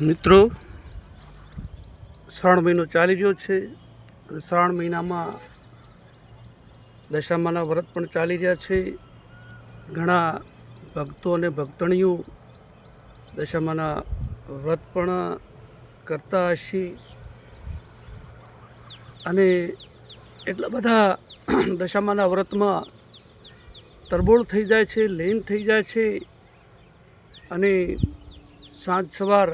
મિત્રો, શ્રાવણ મહિનો ચાલી રહ્યો છે અને શ્રાવણ મહિનામાં દશામાના વ્રત પણ ચાલી રહ્યા છે. ઘણા ભક્તો અને ભક્તણીઓ દશામાના વ્રત પણ કરતા હશે અને એટલા બધા દશામાના વ્રતમાં તરબોળ થઈ જાય છે, લીન થઈ જાય છે અને સાંજ સવાર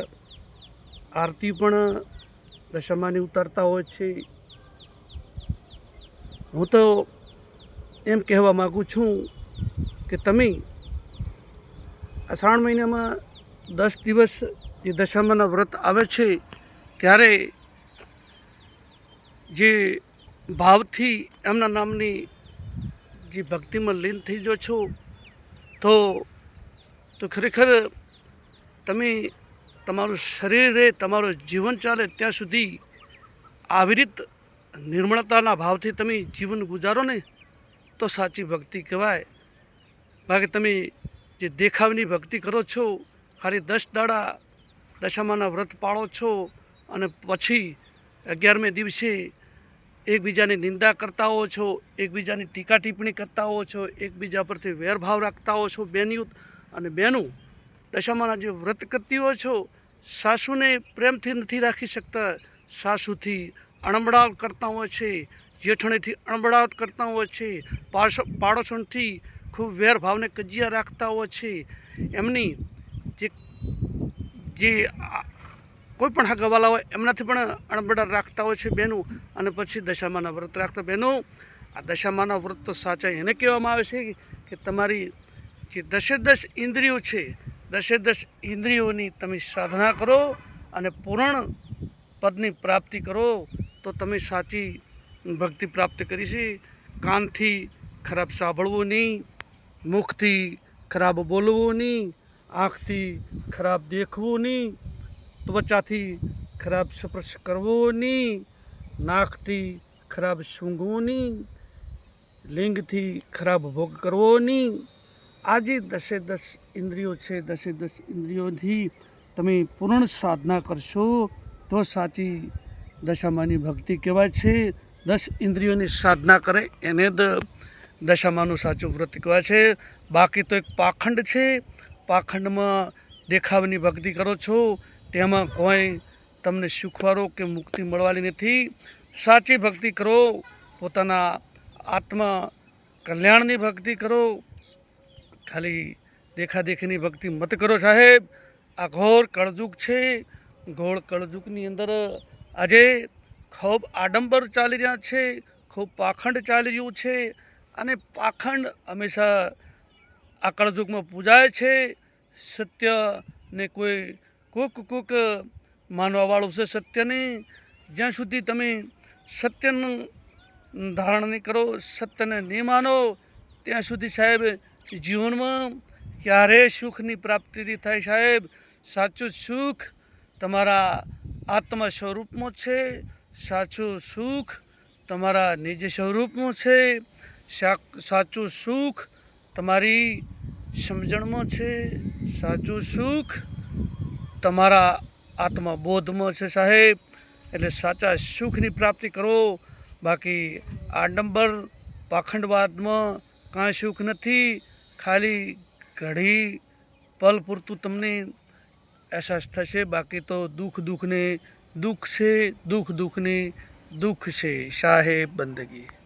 આરતી પણ દશામાની ઉતારતા હોય છે. હું તો એમ કહેવા માગું છું કે તમે અષાઢ મહિનામાં દસ દિવસ જે દશામાના વ્રત આવે છે, ત્યારે જે ભાવથી એમના નામની જે ભક્તિમાં લીન થઈ જાઓ છો, તો તો ખરેખર તમે તમારું શરીર રહે તમારું જીવન ચાલે ત્યાં સુધી આવી રીત નિર્મળતાના ભાવથી તમે જીવન ગુજારો ને, તો સાચી ભક્તિ કહેવાય. બાકી તમે જે દેખાવની ભક્તિ કરો છો, ખાલી દસ દાડા દશામાના વ્રત પાળો છો અને પછી અગિયારમે દિવસે એકબીજાની નિંદા કરતા હો છો, એકબીજાની ટીકા ટિપ્પણી કરતા હો છો, એકબીજા પરથી વેરભાવ રાખતા હો છો, બેનિયું અને બેનું દશામાના જે વ્રત કરતી હો છો, સાસુને પ્રેમથી નથી રાખી શકતા. સાસુથી અણબડાવ કરતા હોય છે, જેઠણીથી અણબડાવ કરતા હોય છે પાડોશણથી ખૂબ વેરભાવને કજિયા રાખતા હોય છે. એમની જે જે કોઈ પણ હગાવાલા હોય, એમનાથી પણ અણબડા રાખતા હોય છે બહેનો. અને પછી દશામાના વ્રત રાખતા બહેનો. આ દશામાના વ્રત તો સાચા એને કહેવામાં આવે છે કે તમારી જે દશે દસ ઇન્દ્રિયો છે દસે દસ ઇન્દ્રિયોની તમે સાધના કરો અને પૂર્ણ પદની પ્રાપ્તિ કરો, તો તમે સાચી ભક્તિ પ્રાપ્ત કરી કાનથી ખરાબ સાંભળવું નહીં, મુખથી ખરાબ બોલવું નહીં, આંખથી ખરાબ દેખવું નહીં, ત્વચાથી ખરાબ સ્પર્શ કરવો નહીં, નાકથી ખરાબ સૂંઘવું નહીં, લિંગથી ખરાબ ભોગ કરવો નહીં આ જે દસે દસ ઇન્દ્રિયો છે, દસે દસ ઇન્દ્રિયોથી તમે પૂર્ણ સાધના કરશો, તો સાચી દશામાની ભક્તિ કહેવાય છે. દસ ઇન્દ્રિયોની સાધના કરે, એને જ દશામાનું સાચું વ્રત કહેવાય છે. બાકી તો એક પાખંડ છે, પાખંડમાં દેખાવની ભક્તિ કરો છો, તેમાં કોઈ તમને સુખવારો કે મુક્તિ મળવાની નથી. સાચી ભક્તિ કરો, પોતાના આત્મા કલ્યાણની ભક્તિ કરો ખાલી દેખાદેખીની ભક્તિ મત કરો સાહેબ. આ ઘોર કળજુગ છે. ઘોર કળજુકની અંદર આજે ખૂબ આડંબર ચાલી રહ્યા છે. ખૂબ પાખંડ ચાલી રહ્યું છે. અને પાખંડ હંમેશા આ કળજુગમાં પૂજાય છે. સત્યને કોઈ કોક કોક માનવાવાળું છે સત્યને. જ્યાં સુધી તમે સત્યનું ધારણ નહીં કરો, સત્યને નહીં માનો ત્યાં સુધી સાહેબ, જીવનમાં ક્યારેય સુખની પ્રાપ્તિ થાય સાહેબ? સાચું સુખ તમારા આત્મા સ્વરૂપમાં છે, સાચું સુખ તમારા નિજ સ્વરૂપમાં છે સાચું સુખ તમારી સમજણમાં છે, સાચું સુખ તમારા આત્મબોધમાં છે સાહેબ. એટલે સાચા સુખની પ્રાપ્તિ કરો. બાકી આડંબર પાખંડવાદમાં કાંઈ સુખ નથી, ખાલી ઘડી પલ પૂરતું તમને અહેસાસ થશે, બાકી તો દુઃખ દુઃખને દુઃખ છે, દુઃખ દુઃખને દુઃખ છે. સાહેબ બંદગી.